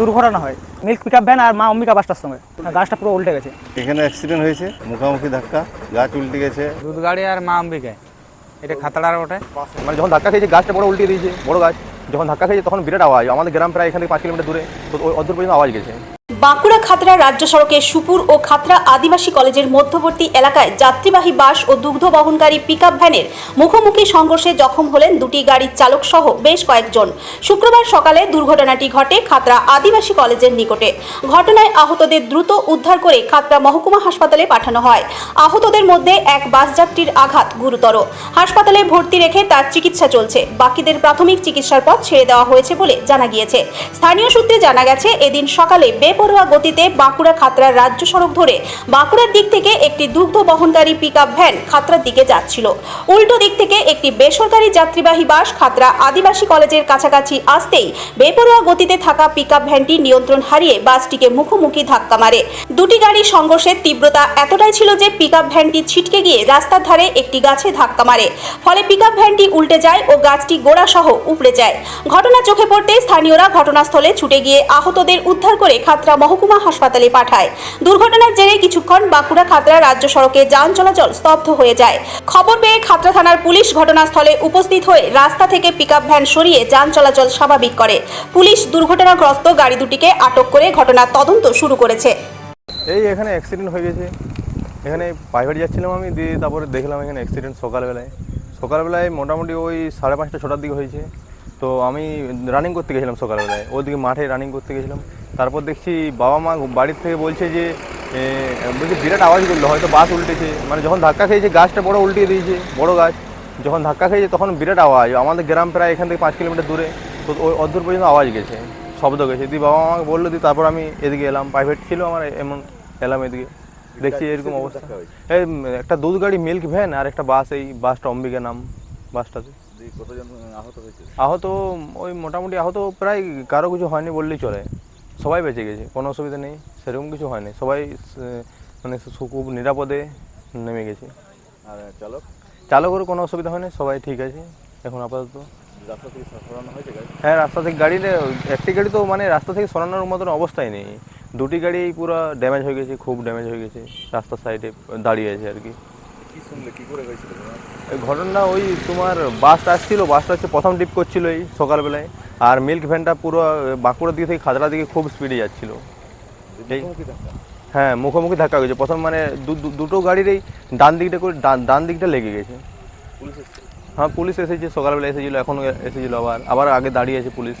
দুর্ঘটনা হয়। Milk pick van আর মা অম্বিকা বাসটার সঙ্গে। গাছটা পুরো উল্টে গেছে। এখানে অ্যাক্সিডেন্ট হয়েছে মুখামুখি ধাক্কা গাছ উল্টে গেছে। দুধ গাড়ি আর মা অম্বিকায় এটা খাতড়ার ওঠে মানে যখন ধাক্কা খেয়েছে গাছটা বড় উল্টে দিয়েছে বড় গাছ। যখন ধাক্কা খেয়েছে তখন বিরাট আওয়াজ। আমাদের গ্রাম প্রায় এখানে পাঁচ কিলোমিটার দূরে। তো অদূর পর্যন্ত আওয়াজ গেছে। বাঁকুড়া খাতড়া রাজ্য সড়কে সুপুর ও খাতড়া আদিবাসী কলেজের মধ্যবর্তী এলাকায় যাত্রীবাহী বাস ও দুগ্ধ বহনকারী পিকআপ ভ্যানের মুখোমুখি সংঘর্ষে জখম হলেন দুটি গাড়ির চালক সহ বেশ কয়েকজন। শুক্রবার সকালে দুর্ঘটনাটি ঘটে খাতড়া আদিবাসী কলেজের নিকটে। ঘটনায় আহতদের দ্রুত উদ্ধার করে খাতড়া মহকুমা হাসপাতালে পাঠানো হয়। আহতদের মধ্যে এক বাস যাত্রীর আঘাত গুরুতর। হাসপাতালে ভর্তি রেখে তার চিকিৎসা চলছে। বাকিদের প্রাথমিক চিকিৎসার পর ছেড়ে দেওয়া হয়েছে বলে জানা গিয়েছে। স্থানীয় সূত্রে জানা গেছে, এদিন সকালে বেপরোয়া গতিতে বাঁকুড়া খাতড়ার রাজ্য সড়ক ধরে বাঁকুড়ার দিক থেকে একটি দুগ্ধ বহনকারী পিকআপ ভ্যান খাতড়ার দিকে যাচ্ছিল। উল্টো দিক থেকে একটি বেসরকারি যাত্রীবাহী বাস খাতড়া আদিবাসী কলেজের কাছাকাছি আসতেই বেপরোয়া গতিতে থাকা পিকআপ ভ্যানটি নিয়ন্ত্রণ হারিয়ে বাসটিকে মুখোমুখি ধাক্কা মারে। দুটি গাড়ির সংঘর্ষের তীব্রতা এতটাই ছিল যে পিকআপ ভ্যানটি ছিটকে গিয়ে রাস্তার ধারে একটি গাছে ধাক্কা মারে। ফলে পিকআপ ভ্যানটি উল্টে যায় ও গাছটি গোড়া সহ উপড়ে যায়। ঘটনা চোখে পড়তে স্থানীয়রা ঘটনাস্থলে ছুটে গিয়ে আহতদের উদ্ধার করে খাতড়া মহকুমা হাসপাতালে পাঠায়। দুর্ঘটনার জেরে কিছুক্ষণ বাঁকুড়া খাতড়া রাজ্য সড়কে যান চলাচল স্তব্ধ হয়ে যায়। খবর পেয়ে খাতড়া থানার পুলিশ ঘটনাস্থলে উপস্থিত হয়ে রাস্তা থেকে পিকআপ ভ্যান সরিয়ে যান চলাচল স্বাভাবিক করে। পুলিশ দুর্ঘটনাগ্রস্ত গাড়ি দুটিকে আটক করে ঘটনার তদন্ত শুরু করেছে। এই এখানে অ্যাক্সিডেন্ট হয়ে গেছে। এখানে প্রাইভেট যাচ্ছিলাম আমি, দিয়ে তারপরে দেখলাম এখানে অ্যাক্সিডেন্ট সকালবেলায়। সকালবেলায় মোটামুটি ওই সাড়ে পাঁচটা ছটার দিকে হয়েছে। তো আমি রানিং করতে গেছিলাম সকালবেলায়। ওদিকে মাঠে রানিং করতে গেছিলাম। তারপর দেখছি বাবা মা বাড়ির থেকে বলছে যে বলছে বিরাট আওয়াজ করল হয়তো বাস উল্টেছে। মানে যখন ধাক্কা খেয়েছে গাছটা বড় উল্টিয়ে দিয়েছে বড় গাছ। যখন ধাক্কা খেয়েছে তখন বিরাট আওয়াজ। আমাদের গ্রাম প্রায় এখান থেকে পাঁচ কিলোমিটার দূরে। তো ওই অদূর পর্যন্ত আওয়াজ গেছে শব্দ গেছে। দিয়ে বাবা আমাকে বলল দিয়ে তারপর আমি এদিকে এলাম। প্রাইভেট ছিল আমার এমন এলাম এদিকে। দেখছি এরকম অবস্থা। এই একটা দুধ গাড়ি মিল্ক ভ্যান আর একটা বাস এই বাসটা অম্বিকা নাম বাসটাতে কতজন আহত হয়েছে? আহত ওই মোটামুটি আহত প্রায় কারও কিছু হয়নি বললেই চলে। সবাই বেঁচে গেছে কোনো অসুবিধা নেই সেরকম কিছু হয়নি। সবাই মানে খুব নিরাপদে নেমে গেছে। আর চালক? চালকেরও কোনো অসুবিধা হয়নি সবাই ঠিক আছে এখন আপাতত। রাস্তা থেকে সরানো হয়েছে হ্যাঁ রাস্তা থেকে গাড়ি একটি গাড়ি তো মানে রাস্তা থেকে সরানোর মতন অবস্থায় নেই। দুটি গাড়ি পুরো ড্যামেজ হয়ে গেছে খুব ড্যামেজ হয়ে গেছে রাস্তার সাইডে দাঁড়িয়ে আছে আর কি। কি শুনলে কি করে হয়েছিল? ঘটনা ওই তোমার বাসটা আসছিল বাসটা হচ্ছে প্রথম ডিপ করছিল এই সকালবেলায়। আর মিল্ক ভ্যানটা পুরো বাঁকুড়ার দিকে থেকে খাদড়ার দিকে খুব স্পিডে যাচ্ছিল। হ্যাঁ মুখোমুখি ধাক্কা গেছে প্রথম মানে দু- দু- দুটো গাড়ির এই ডান দিকটা করে ডান ডান দিকটা লেগে গেছে। হ্যাঁ পুলিশ এসেছে সকালবেলা এসেছিল এখন এসেছিল আবার। আবার আগে দাঁড়িয়ে আছে পুলিশ।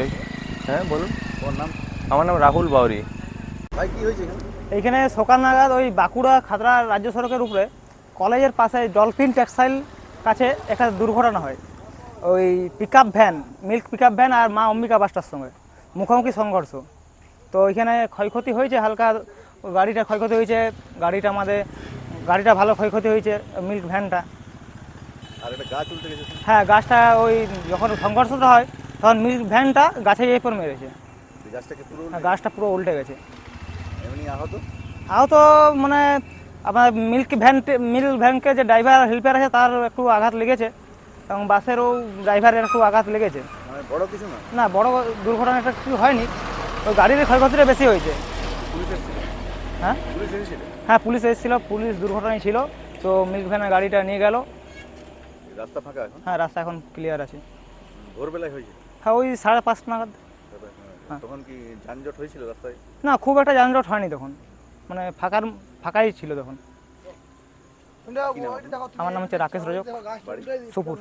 এই হ্যাঁ বলুন। তোমার নাম? আমার নাম রাহুল বাউরি। ভাই কি হয়েছে এখানে? এইখানে সকাল নাগাদ ওই বাঁকুড়া খাতড়া রাজ্য সড়কের উপরে কলেজের পাশে ডলফিন টেক্সটাইল কাছে একটা দুর্ঘটনা হয়। ওই pickup van milk pickup van আর মা অম্বিকা বাসটার সঙ্গে। মুখোমুখি সংঘর্ষ। তো ওইখানে ক্ষয়ক্ষতি হয়েছে হালকা গাড়িটা ক্ষয়ক্ষতি হয়েছে গাড়িটা আমাদের গাড়িটা ভালো ক্ষয়ক্ষতি হয়েছে মিল্ক ভ্যানটা হ্যাঁ গাছটা ওই যখন সংঘর্ষটা হয় তখন মিল্ক ভ্যানটা গাছে এই পর মেরেছে আর গাছটা পুরো উল্টে গেছে। আহত? আহত মানে আপনার মিল্ক ভ্যান মিল্ক ভ্যানকে যে ড্রাইভার হেল্পার আছে তার একটু আঘাত লেগেছে। এবং বাসেরও ড্রাইভারের একটু আঘাত লেগেছে। মানে বড় কিছু না? না বড় দুর্ঘটনাটা কিছু হয়নি। তো গাড়ির ক্ষয়ক্ষতিটা বেশি হয়েছে। হ্যাঁ? পুলিশ এসেছিল? হ্যাঁ পুলিশ এসেছিল পুলিশ দুর্ঘটনায় ছিল। তো মিল্ক ভ্যানের গাড়িটা নিয়ে গেল। রাস্তা ফাঁকা এখন? হ্যাঁ রাস্তা এখন ক্লিয়ার আছে। ভোরবেলায় হয়েছে? হ্যাঁ ওই সাড়ে পাঁচটা নাগাদ। হ্যাঁ, তখন কি যানজট হয়েছিল রাস্তায়? না খুব একটা যানজট হয়নি তখন। মানে ফাঁকার ফাঁকাই ছিল তখন? আমার নাম হচ্ছে রাকেশ রজক। সুপুর।